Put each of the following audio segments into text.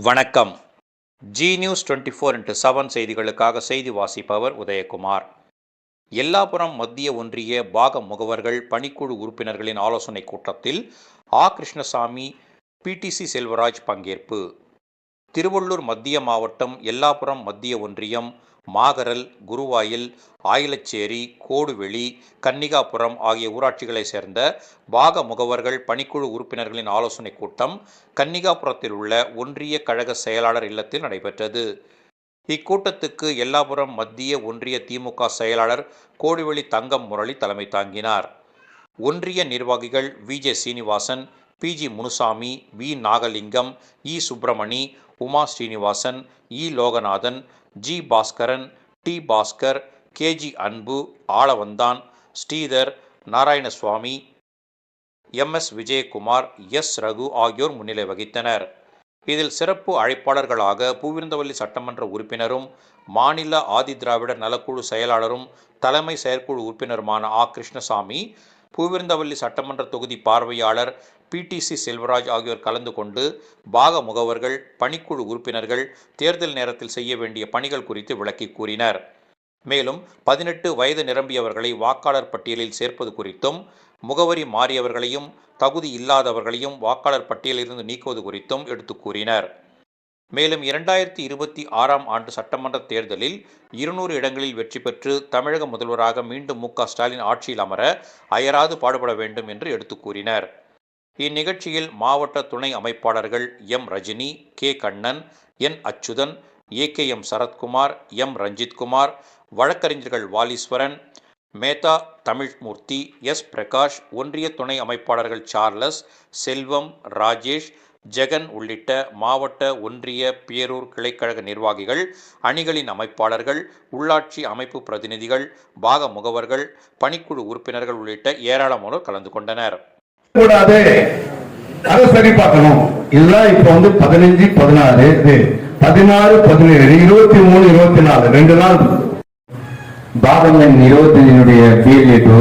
வணக்கம். Zee news twenty four into seven செய்திகளுக்காக செய்தி வாசிப்பவர் உதயகுமார். எல்லாபுரம் மத்திய ஒன்றிய பாக முகவர்கள் பணிக்குழு உறுப்பினர்களின் ஆலோசனை கூட்டத்தில் ஆ. கிருஷ்ணசாமி பிடிசி செல்வராஜ் பங்கேற்பு. திருவள்ளூர் மத்திய மாவட்டம் எல்லாபுரம் மத்திய ஒன்றியம் மாகரல் குருவாயில் ஆயிலச்சேரி கோடுவெளி கன்னிகாபுரம் ஆகிய ஊராட்சிகளைச் சேர்ந்த பாக முகவர்கள் பணிக்குழு உறுப்பினர்களின் ஆலோசனைக் கூட்டம் கன்னிகாபுரத்தில் உள்ள ஒன்றிய கழக செயலாளர் இல்லத்தில் நடைபெற்றது. இக்கூட்டத்துக்கு எல்லாபுரம் மத்திய ஒன்றிய திமுக செயலாளர் கோடுவெளி தங்கம் முரளி தலைமை தாங்கினார். ஒன்றிய நிர்வாகிகள் V J Srinivasan P. G. Munusamy V. Nagalingam E. Subramani Uma Srinivasan E. Loganathan G. Baskaran T. Baskar K G Anbu Alavandhan Sridhar Narayanaswamy M. S. Vijayakumar S. Raghu ஆகியோர் முன்னிலை வகித்தனர். இதில் சிறப்பு அழைப்பாளர்களாக பூவிருந்தவல்லி சட்டமன்ற உறுப்பினரும் மாநில ஆதிதிராவிடர் நலக்குழு செயலாளரும் தலைமை செயற்குழு உறுப்பினருமான ஆ. கிருஷ்ணசாமி பூவிருந்தவல்லி சட்டமன்ற தொகுதி பார்வையாளர் பிடிசி செல்வராஜ் ஆகியோர் கலந்து கொண்டு பாக முகவர்கள் பணிக்குழு உறுப்பினர்கள் தேர்தல் நேரத்தில் செய்ய வேண்டிய பணிகள் குறித்து விளக்கி கூறினர். மேலும் பதினெட்டு வயது நிரம்பியவர்களை வாக்காளர் பட்டியலில் சேர்ப்பது குறித்தும் முகவரி மாறியவர்களையும் தகுதி இல்லாதவர்களையும் வாக்காளர் பட்டியலிலிருந்து நீக்குவது குறித்தும் எடுத்து கூறினர். மேலும் இரண்டாயிரத்தி இருபத்தி ஆறாம் ஆண்டு சட்டமன்ற தேர்தலில் இருநூறு இடங்களில் வெற்றி பெற்று தமிழக முதல்வராக மீண்டும் மு க ஸ்டாலின் ஆட்சியில் அமர அயராது பாடுபட வேண்டும் என்று எடுத்து கூறினர். இந்நிகழ்ச்சியில் மாவட்ட துணை அமைப்பாளர்கள் M Rajini K Kannan N Achuthan A K M Sarathkumar M Ranjithkumar வழக்கறிஞர்கள் வாலீஸ்வரன் மேதா தமிழ்மூர்த்தி எஸ் பிரகாஷ் ஒன்றிய துணை அமைப்பாளர்கள் சார்லஸ் செல்வம் ராஜேஷ் ஜெகன் உள்ளிட்ட மாவட்ட ஒன்றிய பேரூர் கிளைக்கழக நிர்வாகிகள் அணிகளின் அமைப்பாளர்கள் உள்ளாட்சி அமைப்பு பிரதிநிதிகள் பாக முகவர்கள் பணிக்குழு உறுப்பினர்கள் உள்ளிட்ட ஏராளமானோர் கலந்து கொண்டனர். கூடாது. அதை சரி பார்க்கணும். இதுதான் இப்ப வந்து பதினஞ்சு பதினாறு இது பதினாறு பதினேழு இருபத்தி மூணு இருபத்தி நாலு ரெண்டு நாள். பாகம் என் இருபத்தஞ்சினுடைய பிஎல்ஏ டூ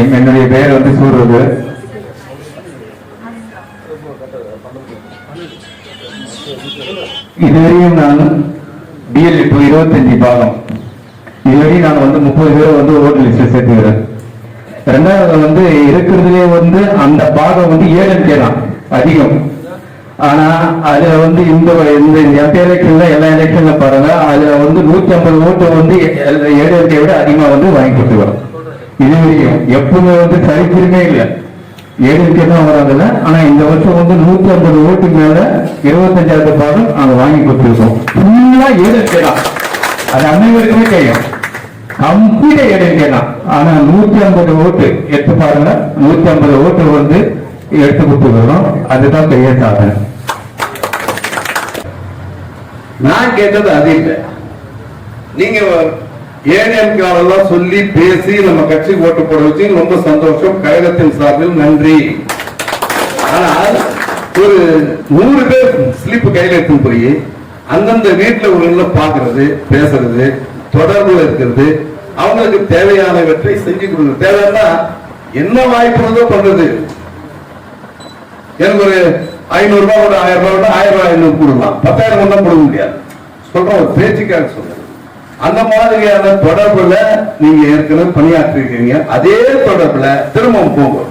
என்னுடைய பெயர் வந்து சூர்வது இதுவரையும் நான் பிஎல்ஏ டூ இருபத்தஞ்சு பாகம். இதுவரையும் நான் வந்து முப்பது பேர் வந்து ஓட்டு லிஸ்ட் சேர்த்துக்கிறேன். ரெண்டாவது வந்து இருக்கிறதுலே வந்து அந்த பாகம் வந்து ஏழு தான் அதிகம். ஆனா அதுல வந்து இந்த இந்த எந்த எலெக்ஷன்ல எல்லா எலெக்ஷன்ல பாருங்க. அதுல வந்து நூத்தி ஐம்பது ஓட்டு வந்து ஏடிஎம்கே விட அதிகமா வந்து வாங்கி கொடுத்துக்கிறோம் இது வரைக்கும் எப்பவுமே வந்து சரித்திரமே இல்லை. ஏடிஎம்கே தான் வராங்கல்ல. ஆனா இந்த வருஷம் வந்து நூத்தி ஐம்பது ஓட்டு மேல இருபத்தஞ்சாயிரத்து பாகம் நாங்க வாங்கி கொடுத்துருக்கோம். ஃபுல்லா ஏடிஎம்கே தான். அது அனைவருக்குமே தெரியும். கம்ப்ளீட்டா ஏடிஎம்கே ஆனா நூத்தி ஐம்பது ஓட்டு. எடுத்து பாருங்க. நூத்தி ஐம்பது ஓட்டு வந்து எடுத்து கொடுத்துக்கிறோம் அதுதான் பெரிய சாதனை. நான் கேட்டது அது இல்லை. நீங்க ஏடிஎம்காரெல்லாம் சொல்லி பேசி நம்ம கட்சி ஓட்டு போட வச்சு ரொம்ப சந்தோஷம். கழகத்தின் சார்பில் நன்றி. ஆனால் ஒரு நூறு பேர் ஸ்லிப் கையில எடுத்துன்னு போய் அந்தந்த வீட்டில் உள்ள பாக்குறது பேசுறது தொடர்புல இருக்கிறது அவங்களுக்கு தேவையானவற்றை செஞ்சு கொடுக்குறது தேவைன்னா என்ன வாய்ப்பு பண்றது. எனக்கு ஒரு ஐநூறு ரூபாய் கூட ஆயிரம் ரூபாய் கூட ஆயிரம் ரூபாய் ஐநூறு கொடுக்கலாம் பத்தாயிரம் கொண்டா கொடுக்க முடியாது. சொல்றோம் ஒரு பேச்சுக்காக சொல்றேன். அந்த மாதிரியான தொடர்புல நீங்க ஏற்கனவே பணியாற்றிருக்கீங்க. அதே தொடர்புல திரும்பவும் போகும்